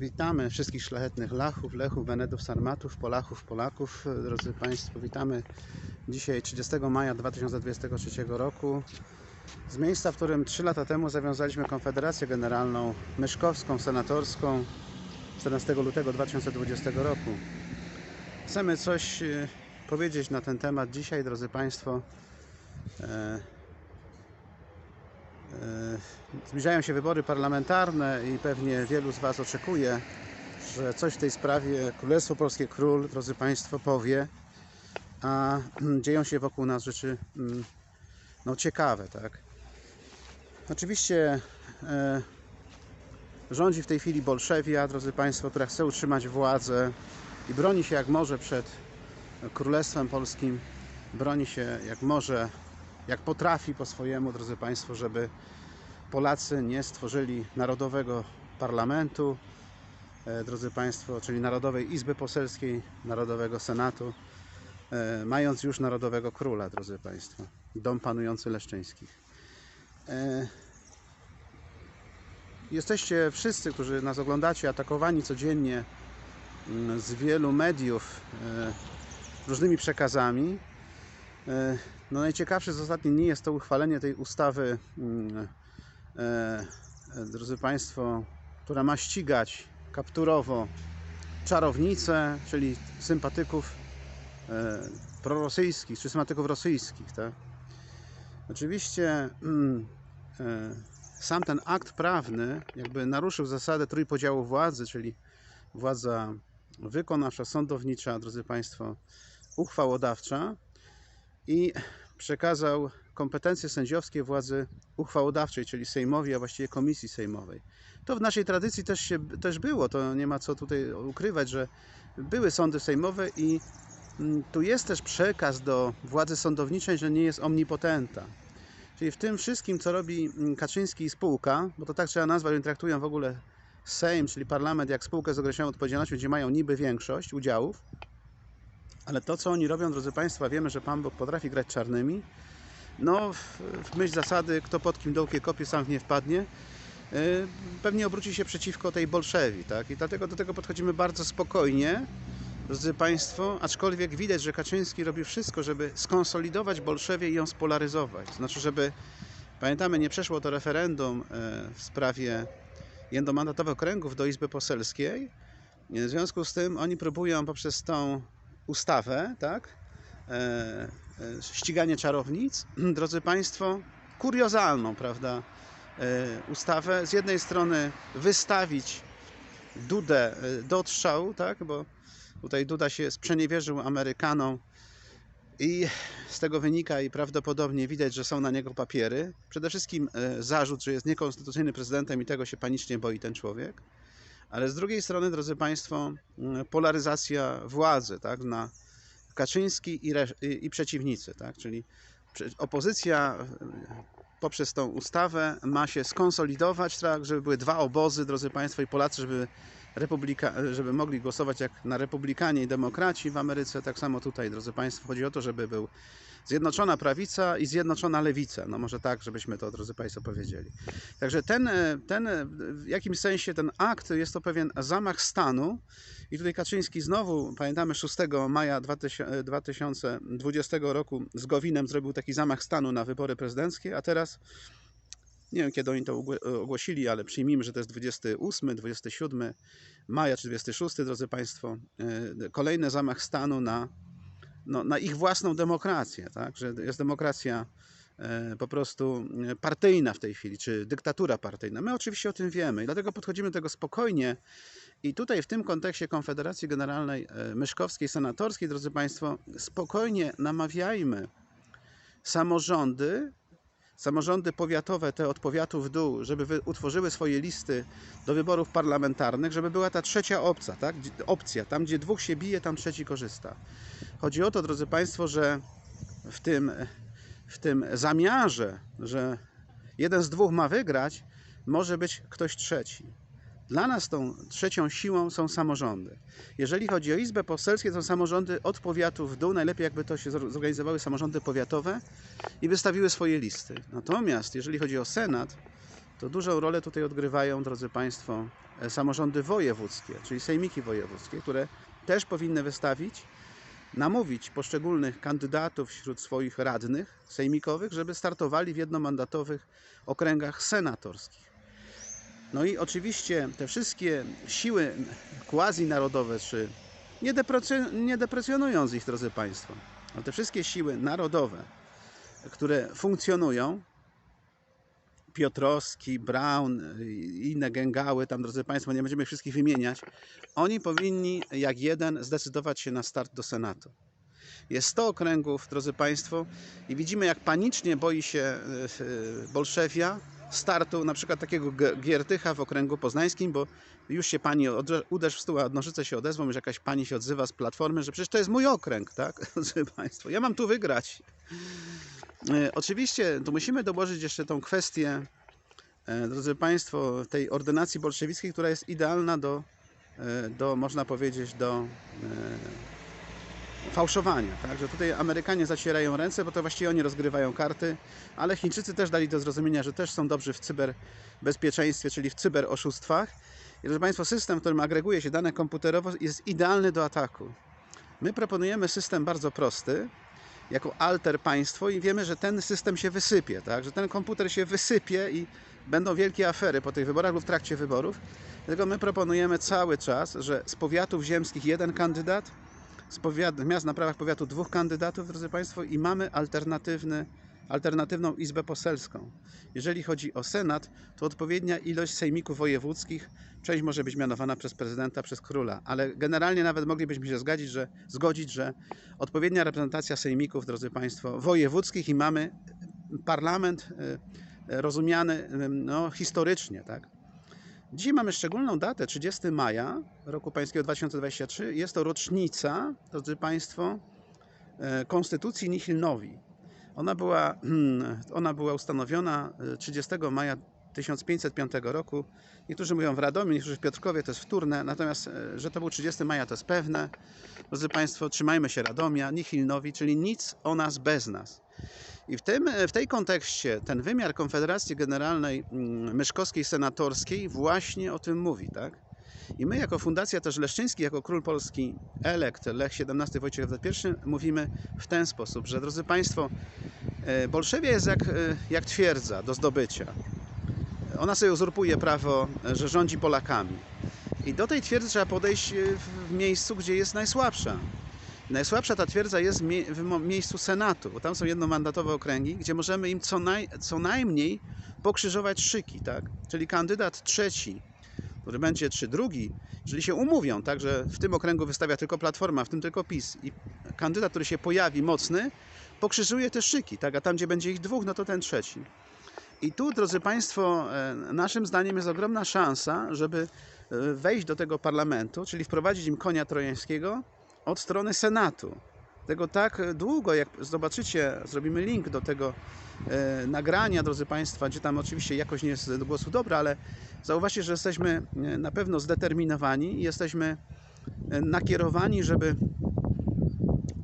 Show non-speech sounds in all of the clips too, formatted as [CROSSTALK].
Witamy wszystkich szlachetnych Lachów, Lechów, Wenetów, Sarmatów, Polachów, Polaków. Drodzy Państwo, witamy dzisiaj 30 maja 2023 roku z miejsca, w którym 3 lata temu zawiązaliśmy Konfederację Generalną Myszkowską, Senatorską 14 lutego 2020 roku. Chcemy coś e, powiedzieć na ten temat dzisiaj, drodzy Państwo. E, Zbliżają się wybory parlamentarne i pewnie wielu z Was oczekuje, że coś w tej sprawie Królestwo Polskie Król, drodzy Państwo, powie, a dzieją się wokół nas rzeczy mm, no, ciekawe, tak? Oczywiście e, rządzi w tej chwili Bolszewia, drodzy Państwo, która chce utrzymać władzę i broni się jak może przed Królestwem Polskim, broni się jak może, jak potrafi po swojemu, drodzy Państwo, żeby Polacy nie stworzyli Narodowego Parlamentu, e, drodzy Państwo, czyli Narodowej Izby Poselskiej, Narodowego Senatu, e, mając już Narodowego Króla, drodzy Państwo, dom panujący Leszczyńskich. E, Jesteście wszyscy, którzy nas oglądacie, atakowani codziennie mm, z wielu mediów różnymi przekazami. E, No najciekawsze z ostatnich dni jest to uchwalenie tej ustawy mm, e, e, drodzy Państwo, która ma ścigać kapturowo czarownice, czyli sympatyków prorosyjskich, czy sympatyków rosyjskich. Tak? Oczywiście mm, sam ten akt prawny jakby naruszył zasadę trójpodziału władzy, czyli władza wykonawcza, sądownicza, drodzy Państwo, uchwałodawcza i przekazał kompetencje sędziowskie władzy uchwałodawczej, czyli Sejmowi, a właściwie Komisji Sejmowej. To w naszej tradycji też, się, też było, to nie ma co tutaj ukrywać, że były sądy sejmowe i mm, tu jest też przekaz do władzy sądowniczej, że nie jest omnipotenta. Czyli w tym wszystkim, co robi mm, Kaczyński i spółka, bo to tak trzeba nazwać, oni traktują w ogóle Sejm, czyli parlament, jak spółkę z określoną odpowiedzialnością, gdzie mają niby większość udziałów, ale to, co oni robią, drodzy Państwo, wiemy, że Pan Bóg potrafi grać czarnymi. No, w, myśl zasady, kto pod kim dołkie kopie, sam w nie wpadnie, yy, pewnie obróci się przeciwko tej Bolszewi, tak? I dlatego do tego podchodzimy bardzo spokojnie, drodzy Państwo, aczkolwiek widać, że Kaczyński robi wszystko, żeby skonsolidować Bolszewię i ją spolaryzować. Znaczy, żeby, pamiętamy, nie przeszło to referendum yy, w sprawie jednomandatowych okręgów do Izby Poselskiej. W związku z tym oni próbują poprzez tą ustawę, tak, e, e, ściganie czarownic, [CLEARS THROAT] drodzy Państwo, kuriozalną, prawda, e, ustawę. Z jednej strony wystawić Dudę e, do odstrzału, tak, bo tutaj Duda się sprzeniewierzył Amerykanom i z tego wynika i prawdopodobnie widać, że są na niego papiery. Przede wszystkim e, zarzut, że jest niekonstytucyjny prezydentem i tego się panicznie boi ten człowiek. Ale z drugiej strony, drodzy Państwo, polaryzacja władzy, tak, na Kaczyński i, i, i przeciwnicy, tak, czyli opozycja e, poprzez tą ustawę ma się skonsolidować, tak, żeby były dwa obozy, drodzy Państwo, i Polacy, żeby, republika, żeby mogli głosować jak na republikanie i demokraci w Ameryce, tak samo tutaj, drodzy Państwo, chodzi o to, żeby był zjednoczona prawica i zjednoczona lewica, no może tak, żebyśmy to, drodzy Państwo, powiedzieli. Także ten, e, ten e, w jakimś sensie ten akt jest to pewien zamach stanu. I tutaj Kaczyński znowu, pamiętamy 6 maja 2000 2020 roku z Gowinem zrobił taki zamach stanu na wybory prezydenckie, a teraz nie wiem kiedy oni to ugło- ogłosili, ale przyjmijmy, że to jest 28, 27 maja czy 26, drodzy Państwo, e, kolejny zamach stanu na, no, na ich własną demokrację, tak? że jest demokracja e, po prostu e, partyjna w tej chwili, czy dyktatura partyjna. My oczywiście o tym wiemy i dlatego podchodzimy do tego spokojnie i tutaj w tym kontekście Konfederacji Generalnej e, Myszkowskiej, Senatorskiej, drodzy Państwo, spokojnie namawiajmy samorządy, samorządy powiatowe, te od powiatu w dół, żeby utworzyły swoje listy do wyborów parlamentarnych, żeby była ta trzecia opcja, tak? Opcja, tam gdzie dwóch się bije, tam trzeci korzysta. Chodzi o to, drodzy Państwo, że w tym, w tym zamiarze, że jeden z dwóch ma wygrać, może być ktoś trzeci. Dla nas tą trzecią siłą są samorządy. Jeżeli chodzi o Izbę Poselską, to samorządy od powiatu w dół. Najlepiej jakby to się zor- zorganizowały samorządy powiatowe i wystawiły swoje listy. Natomiast jeżeli chodzi o Senat, to dużą rolę tutaj odgrywają, drodzy Państwo, e, samorządy wojewódzkie, czyli sejmiki wojewódzkie, które też powinny wystawić, namówić poszczególnych kandydatów wśród swoich radnych sejmikowych, żeby startowali w jednomandatowych okręgach senatorskich. No i oczywiście te wszystkie siły quasi-narodowe, czy nie, deprecjon- nie deprecjonując ich, drodzy Państwo, ale te wszystkie siły narodowe, które funkcjonują, Piotrowski, Braun i inne gęgały, tam drodzy Państwo, nie będziemy ich wszystkich wymieniać, oni powinni jak jeden zdecydować się na start do Senatu. Jest 100 okręgów, drodzy Państwo, i widzimy jak panicznie boi się e, e, Bolszewia startu na przykład takiego Giertycha w okręgu poznańskim, bo już się pani uderz w stół, a nożyce się odezwą, już jakaś pani się odzywa z Platformy, że przecież to jest mój okręg, tak? [LAUGHS] Drodzy Państwo, ja mam tu wygrać. E, Oczywiście tu musimy dołożyć jeszcze tą kwestię, e, drodzy Państwo, tej ordynacji bolszewickiej, która jest idealna do, e, do można powiedzieć, do fałszowania. Tak? Że tutaj Amerykanie zacierają ręce, bo to właściwie oni rozgrywają karty, ale Chińczycy też dali do zrozumienia, że też są dobrzy w cyberbezpieczeństwie, czyli w cyberoszustwach. I drodzy Państwo, system, w którym agreguje się dane komputerowo, jest idealny do ataku. My proponujemy system bardzo prosty, jako alter państwo i wiemy, że ten system się wysypie, tak? że ten komputer się wysypie i będą wielkie afery po tych wyborach lub w trakcie wyborów. Dlatego my proponujemy cały czas, że z powiatów ziemskich jeden kandydat, z powiat, miast na prawach powiatu dwóch kandydatów, drodzy Państwo, i mamy alternatywny, alternatywną izbę poselską. Jeżeli chodzi o Senat, to odpowiednia ilość sejmików wojewódzkich, część może być mianowana przez prezydenta, przez króla, ale generalnie nawet moglibyśmy się zgodzić, że, zgodzić, że odpowiednia reprezentacja sejmików, drodzy Państwo, wojewódzkich i mamy parlament y, rozumiany y, no, historycznie, tak? Dzisiaj mamy szczególną datę, 30 maja roku pańskiego 2023. Jest to rocznica, drodzy Państwo, e, Konstytucji Nihil Ona była, ona była ustanowiona e, 30 maja 1505 roku. Niektórzy mówią w Radomiu, niektórzy w Piotrkowie, to jest wtórne, natomiast, e, że to był 30 maja, to jest pewne. Drodzy Państwo, trzymajmy się Radomia, Nihil Novi, czyli nic o nas bez nas. I w, tym, w tej kontekście ten wymiar Konfederacji Generalnej mm, Myszkowskiej Senatorskiej właśnie o tym mówi, tak? I my jako Fundacja też Leszczyński, jako Król Polski elekt Lech XVII Wojciech I mówimy w ten sposób, że drodzy Państwo, e, Bolszewia jest jak, e, jak twierdza do zdobycia. Ona sobie uzurpuje prawo, e, że rządzi Polakami. I do tej twierdzy trzeba podejść w miejscu, gdzie jest najsłabsza. Najsłabsza ta twierdza jest w miejscu Senatu, bo tam są jednomandatowe okręgi, gdzie możemy im co, naj, co najmniej pokrzyżować szyki, tak? Czyli kandydat trzeci, który będzie, czy drugi, jeżeli się umówią, tak, że w tym okręgu wystawia tylko Platforma, w tym tylko PiS i kandydat, który się pojawi mocny, pokrzyżuje te szyki, tak? A tam, gdzie będzie ich dwóch, no to ten trzeci. I tu, drodzy Państwo, e, naszym zdaniem jest ogromna szansa, żeby e, wejść do tego parlamentu, czyli wprowadzić im konia trojańskiego od strony Senatu. Tego tak długo, jak zobaczycie, zrobimy link do tego e, nagrania, drodzy Państwa, gdzie tam oczywiście jakoś nie jest do głosu dobra, ale zauważcie, że jesteśmy e, na pewno zdeterminowani i jesteśmy e, nakierowani, żeby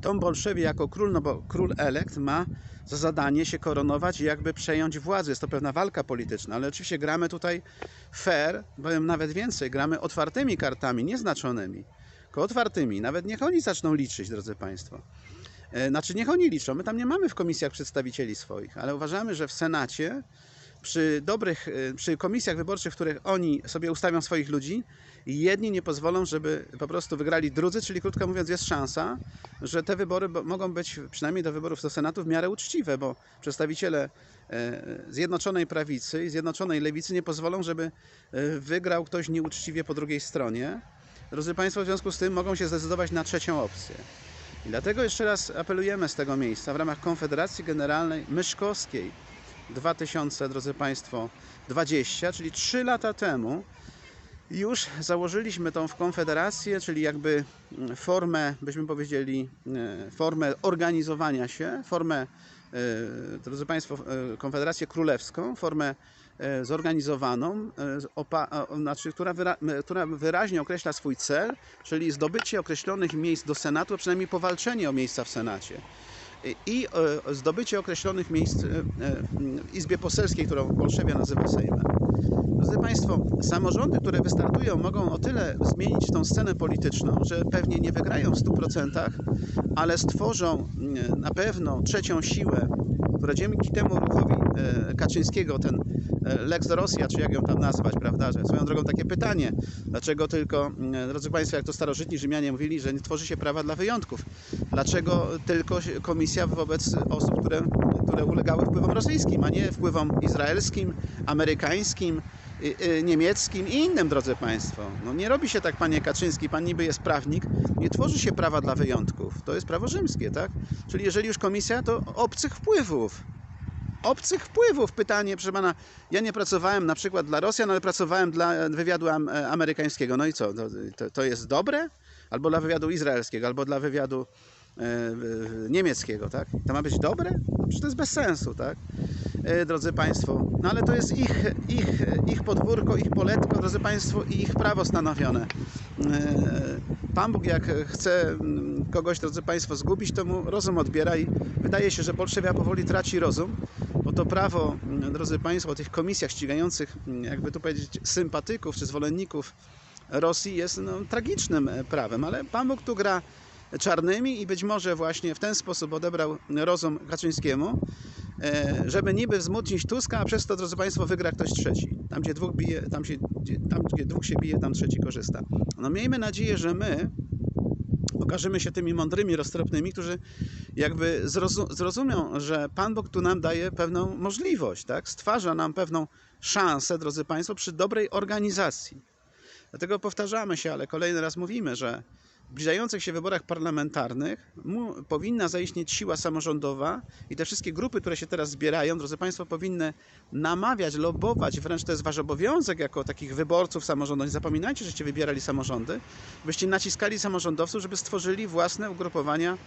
tą Bolszewie jako król, no bo król elekt ma za zadanie się koronować i jakby przejąć władzę. Jest to pewna walka polityczna, ale oczywiście gramy tutaj fair, powiem nawet więcej, gramy otwartymi kartami, nieznaczonymi, tylko otwartymi. Nawet niech oni zaczną liczyć, drodzy Państwo. E, Znaczy, niech oni liczą. My tam nie mamy w komisjach przedstawicieli swoich, ale uważamy, że w Senacie przy dobrych, e, przy komisjach wyborczych, w których oni sobie ustawią swoich ludzi, jedni nie pozwolą, żeby po prostu wygrali drudzy, czyli krótko mówiąc jest szansa, że te wybory bo- mogą być, przynajmniej do wyborów do Senatu, w miarę uczciwe, bo przedstawiciele e, Zjednoczonej Prawicy i Zjednoczonej Lewicy nie pozwolą, żeby wygrał ktoś nieuczciwie po drugiej stronie. Drodzy Państwo, w związku z tym mogą się zdecydować na trzecią opcję. I dlatego jeszcze raz apelujemy z tego miejsca w ramach Konfederacji Generalnej Myszkowskiej 2000, drodzy Państwo, 20, czyli 3 lata temu już założyliśmy tą w Konfederację, czyli jakby mm, formę, byśmy powiedzieli, e, formę organizowania się, formę, e, drodzy Państwo, e, Konfederację Królewską, formę zorganizowaną, e, z opa- o- znaczy, która, wyra- która wyraźnie określa swój cel, czyli zdobycie określonych miejsc do Senatu, a przynajmniej powalczenie o miejsca w Senacie. I- e, zdobycie określonych miejsc e, e, w Izbie Poselskiej, którą Bolszewia nazywa Sejmem. Drodzy Państwo, samorządy, które wystartują, mogą o tyle zmienić tą scenę polityczną, że pewnie nie wygrają w 100%, ale stworzą mm, na pewno trzecią siłę, która dzięki temu ruchowi e, Kaczyńskiego, ten e, Lex Rosja, czy jak ją tam nazwać, prawda? Że swoją drogą takie pytanie, dlaczego tylko, mm, drodzy Państwo, jak to starożytni Rzymianie mówili, że nie tworzy się prawa dla wyjątków. Dlaczego tylko komisja wobec osób, które, które ulegały wpływom rosyjskim, a nie wpływom izraelskim, amerykańskim, niemieckim i innym, drodzy Państwo. No nie robi się tak, panie Kaczyński, pan niby jest prawnik, nie tworzy się prawa dla wyjątków. To jest prawo rzymskie, tak? Czyli jeżeli już komisja, to obcych wpływów. Obcych wpływów. Pytanie, proszę pana, ja nie pracowałem na przykład dla Rosjan, ale pracowałem dla wywiadu e, amerykańskiego. No i co, to, to, jest dobre? Albo dla wywiadu izraelskiego, albo dla wywiadu e, niemieckiego, tak? To ma być dobre? No przecież to jest bez sensu, tak? E, drodzy Państwo, no ale to jest ich, ich, ich podwórko, ich poletko, drodzy Państwo, i ich prawo stanowione. E, Pan Bóg jak chce mm, kogoś, drodzy Państwo, zgubić, to mu rozum odbiera i wydaje się, że Bolszewia powoli traci rozum, bo to prawo, mm, drodzy Państwo, o tych komisjach ścigających, mm, jakby tu powiedzieć, sympatyków czy zwolenników Rosji jest no, tragicznym e, prawem, ale Pan Bóg tu gra czarnymi i być może właśnie w ten sposób odebrał rozum Kaczyńskiemu, żeby niby wzmocnić Tuska, a przez to, drodzy Państwo, wygra ktoś trzeci. Tam, gdzie dwóch, bije, tam, się, tam, gdzie dwóch się bije, tam trzeci korzysta. No miejmy nadzieję, że my okażemy się tymi mądrymi, roztropnymi, którzy jakby zrozum- zrozumią, że Pan Bóg tu nam daje pewną możliwość, tak? stwarza nam pewną szansę, drodzy Państwo, przy dobrej organizacji. Dlatego powtarzamy się, ale kolejny raz mówimy, że zbliżających się wyborach parlamentarnych mu, powinna zaistnieć siła samorządowa i te wszystkie grupy, które się teraz zbierają, drodzy Państwo, powinny namawiać, lobować, wręcz to jest Wasz obowiązek jako takich wyborców samorządu. Nie zapominajcie, żeście wybierali samorządy, byście naciskali samorządowców, żeby stworzyli własne ugrupowania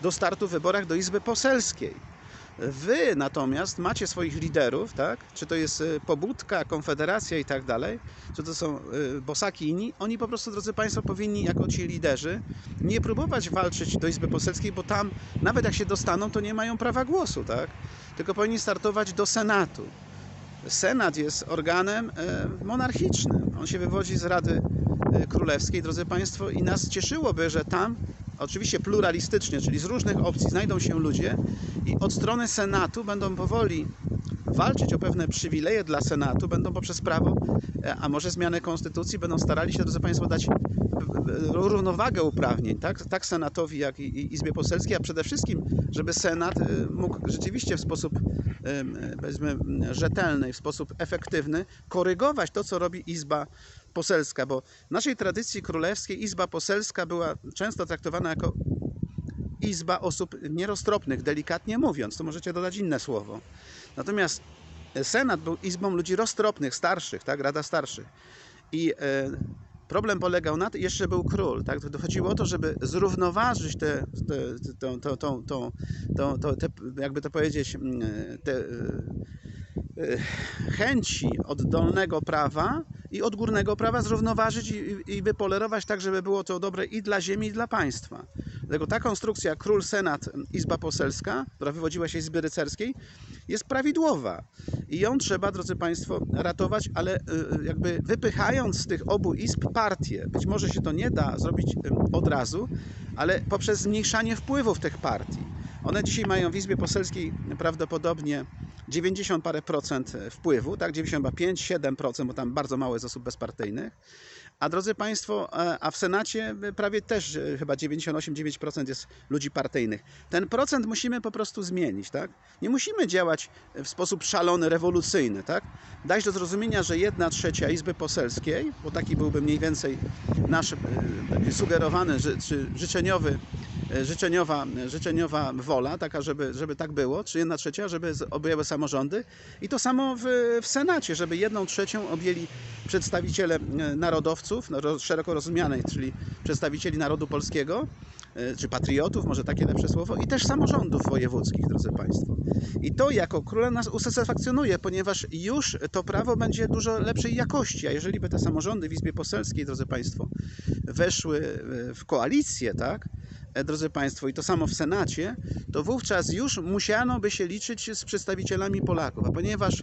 do startu w wyborach do Izby Poselskiej. Wy natomiast macie swoich liderów, tak? Czy to jest y, Pobudka, Konfederacja i tak dalej, czy to są y, Bosaki inni, oni po prostu, drodzy Państwo, powinni jako ci liderzy nie próbować walczyć do Izby Poselskiej, bo tam nawet jak się dostaną, to nie mają prawa głosu, tak? Tylko powinni startować do Senatu. Senat jest organem e, monarchicznym. On się wywodzi z Rady Królewskiej, drodzy Państwo, i nas cieszyłoby, że tam, oczywiście pluralistycznie, czyli z różnych opcji, znajdą się ludzie i od strony Senatu będą powoli walczyć o pewne przywileje dla Senatu, będą poprzez prawo, e, a może zmianę konstytucji, będą starali się, drodzy Państwo, dać e, e, równowagę uprawnień, tak, tak Senatowi, jak i Izbie Poselskiej, a przede wszystkim, żeby Senat mógł rzeczywiście w sposób powiedzmy rzetelny, w sposób efektywny korygować to, co robi Izba Poselska, bo w naszej tradycji królewskiej Izba Poselska była często traktowana jako Izba osób nieroztropnych, delikatnie mówiąc, to możecie dodać inne słowo. Natomiast Senat był izbą ludzi roztropnych, starszych, tak, Rada Starszych. I e, problem polegał na tym, jeszcze był król, tak, chodziło o to, żeby zrównoważyć te, te, te, to, to, to, to, te, jakby to powiedzieć, mm, te e, e, chęci od dolnego prawa i od górnego prawa zrównoważyć i, i wypolerować tak, żeby było to dobre i dla ziemi, i dla państwa. Dlatego ta konstrukcja król, senat, izba poselska, która wywodziła się z Izby Rycerskiej, jest prawidłowa. I ją trzeba, drodzy Państwo, ratować, ale y, jakby wypychając z tych obu izb partie. Być może się to nie da zrobić y, od razu, ale poprzez zmniejszanie wpływów tych partii. One dzisiaj mają w Izbie Poselskiej prawdopodobnie 90 parę procent wpływu, tak? 95, 7 procent, bo tam bardzo mało jest osób bezpartyjnych. A drodzy Państwo, e, a w Senacie prawie też e, chyba 98-9% jest ludzi partyjnych. Ten procent musimy po prostu zmienić, tak? Nie musimy działać w sposób szalony, rewolucyjny, tak? Dać do zrozumienia, że jedna trzecia Izby Poselskiej, bo taki byłby mniej więcej nasz e, sugerowany, czy życzeniowy, e, życzeniowa, życzeniowa wola, taka, żeby, żeby tak było, czy jedna trzecia, żeby objęły samorządy. I to samo w, w Senacie, żeby jedną trzecią objęli przedstawiciele e, narodowców, no, ro- szeroko rozumianej, czyli przedstawicieli narodu polskiego, e, czy patriotów, może takie lepsze słowo, i też samorządów wojewódzkich, drodzy Państwo. I to jako króla nas usatysfakcjonuje, ponieważ już to prawo będzie dużo lepszej jakości, a jeżeli by te samorządy w Izbie Poselskiej, drodzy Państwo, weszły e, w koalicję, tak, drodzy Państwo, i to samo w Senacie, to wówczas już musiano by się liczyć z przedstawicielami Polaków, a ponieważ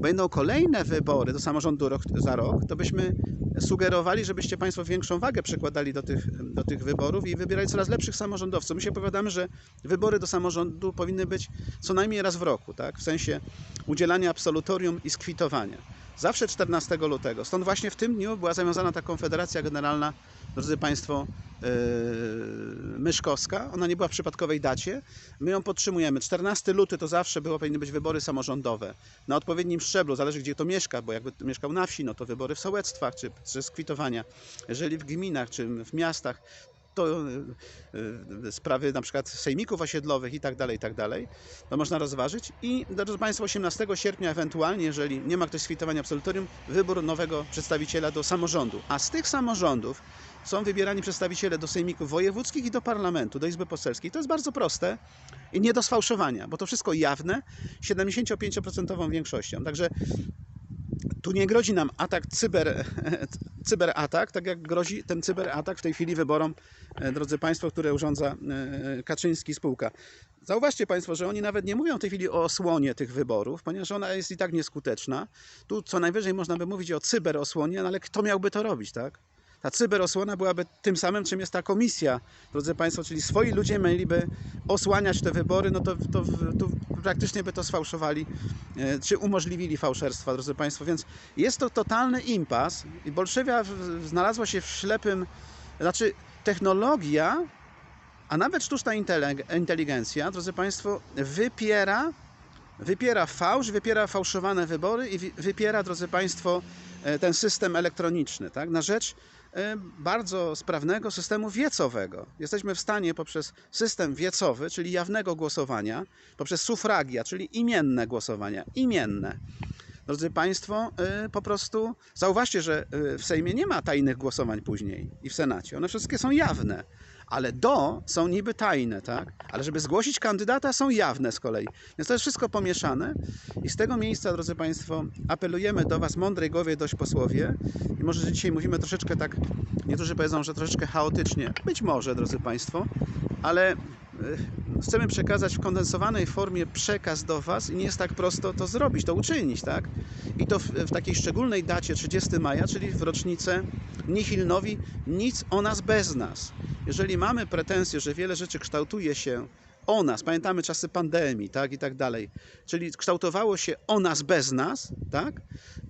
będą kolejne wybory do samorządu rok, za rok, to byśmy sugerowali, żebyście Państwo większą wagę przekładali do tych, do tych wyborów i wybierali coraz lepszych samorządowców. My się opowiadamy, że wybory do samorządu powinny być co najmniej raz w roku, tak? w sensie udzielania absolutorium i skwitowania. Zawsze 14 lutego. Stąd właśnie w tym dniu była zawiązana ta konfederacja generalna, drodzy Państwo, yy, Myszkowska. Ona nie była w przypadkowej dacie. My ją podtrzymujemy. 14 luty to zawsze było, powinny być wybory samorządowe na odpowiednim szczeblu, zależy gdzie kto mieszka, bo jakby mieszkał na wsi, no to wybory w sołectwach czy, czy skwitowania. Jeżeli w gminach czy w miastach, to y, y, sprawy na przykład sejmików osiedlowych i tak dalej, i tak dalej, to można rozważyć. I drodzy Państwo, 18 sierpnia ewentualnie, jeżeli nie ma ktoś skwitowania absolutorium, wybór nowego przedstawiciela do samorządu. A z tych samorządów są wybierani przedstawiciele do sejmików wojewódzkich i do parlamentu, do Izby Poselskiej. To jest bardzo proste i nie do sfałszowania, bo to wszystko jawne, 75% większością. Także tu nie grozi nam atak cyber, [LAUGHS] cyberatak, tak jak grozi ten cyberatak w tej chwili wyborom, e, drodzy Państwo, które urządza e, Kaczyński spółka. Zauważcie Państwo, że oni nawet nie mówią w tej chwili o osłonie tych wyborów, ponieważ ona jest i tak nieskuteczna. Tu co najwyżej można by mówić o cyberosłonie, no ale kto miałby to robić, tak? Ta cyberosłona byłaby tym samym, czym jest ta komisja, drodzy Państwo, czyli swoi ludzie mieliby osłaniać te wybory, no to, to, to praktycznie by to sfałszowali, e, czy umożliwili fałszerstwa, drodzy Państwo, więc jest to totalny impas i Bolszewia znalazła się w ślepym, znaczy technologia, a nawet sztuczna inteligencja, drodzy Państwo, wypiera wypiera fałsz, wypiera fałszowane wybory i wypiera, drodzy Państwo, e, ten system elektroniczny, tak, na rzecz bardzo sprawnego systemu wiecowego. Jesteśmy w stanie poprzez system wiecowy, czyli jawnego głosowania, poprzez sufragia, czyli imienne głosowania, imienne. Drodzy Państwo, e, po prostu zauważcie, że e, w Sejmie nie ma tajnych głosowań później i w Senacie. One wszystkie są jawne ale do są niby tajne, tak? Ale żeby zgłosić kandydata są jawne z kolei. Więc to jest wszystko pomieszane i z tego miejsca, drodzy Państwo, apelujemy do Was, mądrej głowie, dość posłowie. I może, że dzisiaj mówimy troszeczkę tak, niektórzy powiedzą, że troszeczkę chaotycznie. Być może, drodzy Państwo, ale y, chcemy przekazać w kondensowanej formie przekaz do Was i nie jest tak prosto to zrobić, to uczynić, tak? I to w, w takiej szczególnej dacie 30 maja, czyli w rocznicę Nihil Novi, nic o nas bez nas. Jeżeli mamy pretensje, że wiele rzeczy kształtuje się o nas, pamiętamy czasy pandemii, tak i tak dalej, czyli kształtowało się o nas bez nas, tak,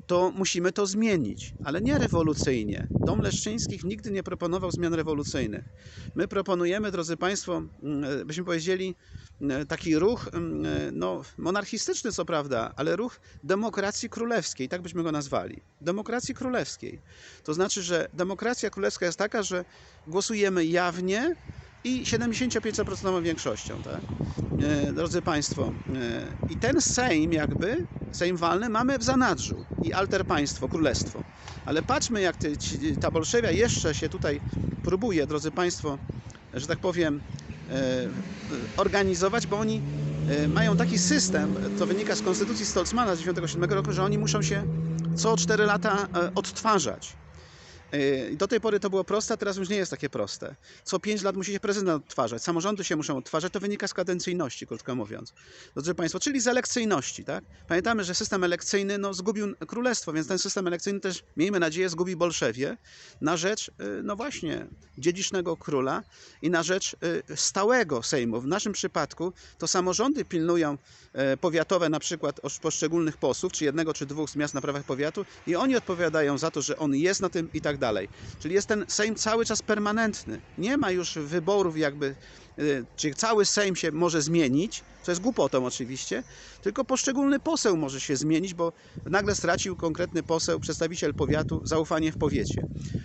to musimy to zmienić, ale nie rewolucyjnie. Dom Leszczyńskich nigdy nie proponował zmian rewolucyjnych. My proponujemy, drodzy Państwo, mm, byśmy powiedzieli, mm, taki ruch, mm, no, monarchistyczny co prawda, ale ruch demokracji królewskiej, tak byśmy go nazwali. Demokracji królewskiej. To znaczy, że demokracja królewska jest taka, że głosujemy jawnie i 75% większością, tak? E, Drodzy Państwo, e, i ten Sejm jakby, Sejm walny mamy w zanadrzu i alter państwo, królestwo. Ale patrzmy jak ty, ta Bolszewia jeszcze się tutaj próbuje, drodzy Państwo, że tak powiem, e, organizować, bo oni mają taki system, to wynika z konstytucji Stolzmana z 1997 roku, że oni muszą się co 4 lata odtwarzać. I do tej pory to było proste, a teraz już nie jest takie proste. Co 5 lat musi się prezydent odtwarzać, samorządy się muszą odtwarzać, to wynika z kadencyjności, krótko mówiąc. Drodzy Państwo, czyli z elekcyjności, tak? Pamiętamy, że system elekcyjny no, zgubił królestwo, więc ten system elekcyjny też, miejmy nadzieję, zgubi Bolszewie na rzecz, y, no właśnie, dziedzicznego króla i na rzecz y, stałego Sejmu. W naszym przypadku to samorządy pilnują powiatowe na przykład poszczególnych posłów, czy jednego, czy dwóch z miast na prawach powiatu i oni odpowiadają za to, że on jest na tym i tak dalej. Czyli jest ten Sejm cały czas permanentny. Nie ma już wyborów jakby, y, czy cały Sejm się może zmienić, co jest głupotą oczywiście, tylko poszczególny poseł może się zmienić, bo nagle stracił konkretny poseł, przedstawiciel powiatu, zaufanie w powiecie.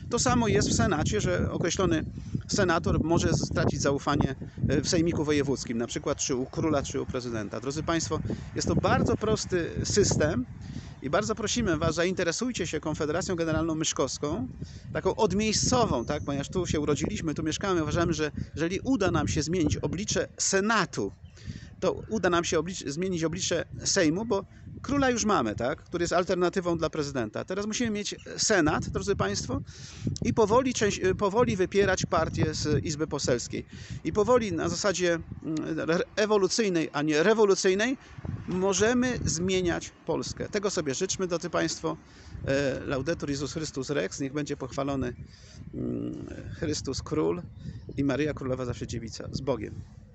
To samo jest w Senacie, że określony senator może stracić zaufanie e, w sejmiku wojewódzkim, na przykład czy u króla, czy u prezydenta. Drodzy Państwo, jest to bardzo prosty system i bardzo prosimy Was, zainteresujcie się Konfederacją Generalną Myszkowską, taką odmiejscową, tak? ponieważ tu się urodziliśmy, tu mieszkamy. Uważamy, że jeżeli uda nam się zmienić oblicze Senatu, to uda nam się zmienić oblicze Sejmu, bo króla już mamy, tak? który jest alternatywą dla prezydenta. Teraz musimy mieć Senat, drodzy Państwo, i powoli, część, powoli wypierać partię z Izby Poselskiej. I powoli na zasadzie mm, ewolucyjnej, a nie rewolucyjnej, możemy zmieniać Polskę. Tego sobie życzmy, drodzy Państwo. E, Laudetur Jezus Chrystus Rex, niech będzie pochwalony mm, Chrystus Król i Maryja Królowa zawsze Dziewica. Z Bogiem.